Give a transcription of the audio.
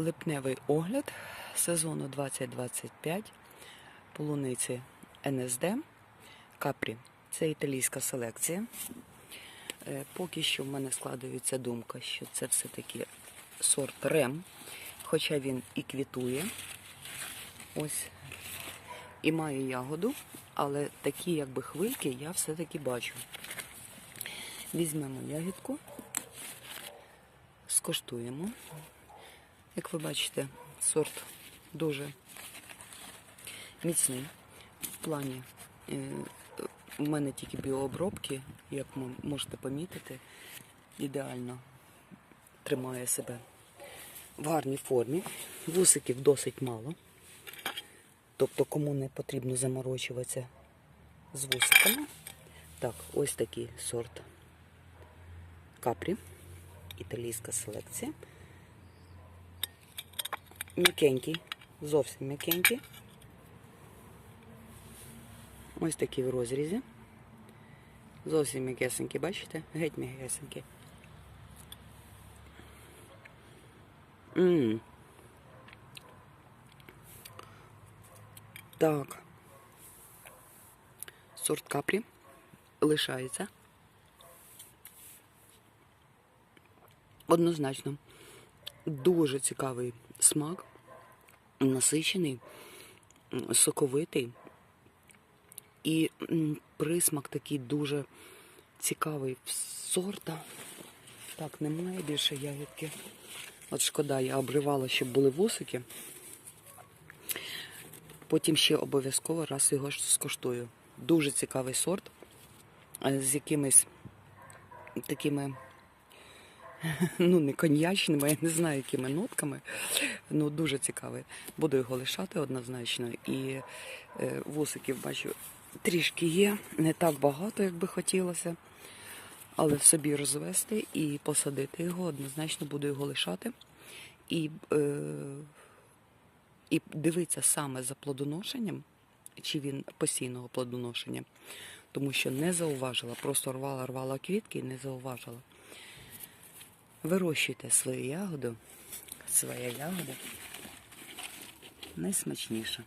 Липневий огляд сезону 2025 полуниці НСД Капрі. Це італійська селекція. Е, Поки що в мене складається думка, що це все-таки сорт Рем, хоча він і квітує. Ось. І має ягоду, але такі якби хвильки я все-таки бачу. Візьмемо ягідку, скоштуємо. Як ви бачите, сорт дуже міцний. В плані е, в мене тільки біообробки, як ви можете помітити, ідеально тримає себе в гарній формі. Вусиків досить мало. Тобто, кому не потрібно заморочуватися з вусиками. Так, ось такий сорт капрі, італійська селекція. М'якенький, зовсім м'якенький. Ось такий в розрізі. Зовсім м'якесенький, бачите? Геть м'якесенький. Ммм. Так. Сорт капрі лишається. Однозначно. Дуже цікавий смак, насичений, соковитий. І присмак такий дуже цікавий сорта. Так, немає більше ягідки. От шкода, я обривала, щоб були вусики. Потім ще обов'язково раз його скоштую. Дуже цікавий сорт е, з якимись такими, ну, не коньячними, я не знаю, якими нотками. Ну, дуже цікавий. Буду його лишати однозначно. І е, вусиків бачу трішки є, не так багато, як би хотілося. Але собі розвести і посадити його, однозначно буду його лишати. І е, і дивитися саме за плодоношенням, чи він постійного плодоношення, тому що не зауважила, просто рвала, рвала квітки і не зауважила. Вирощуйте свою ягоду, своя ягода найсмачніша.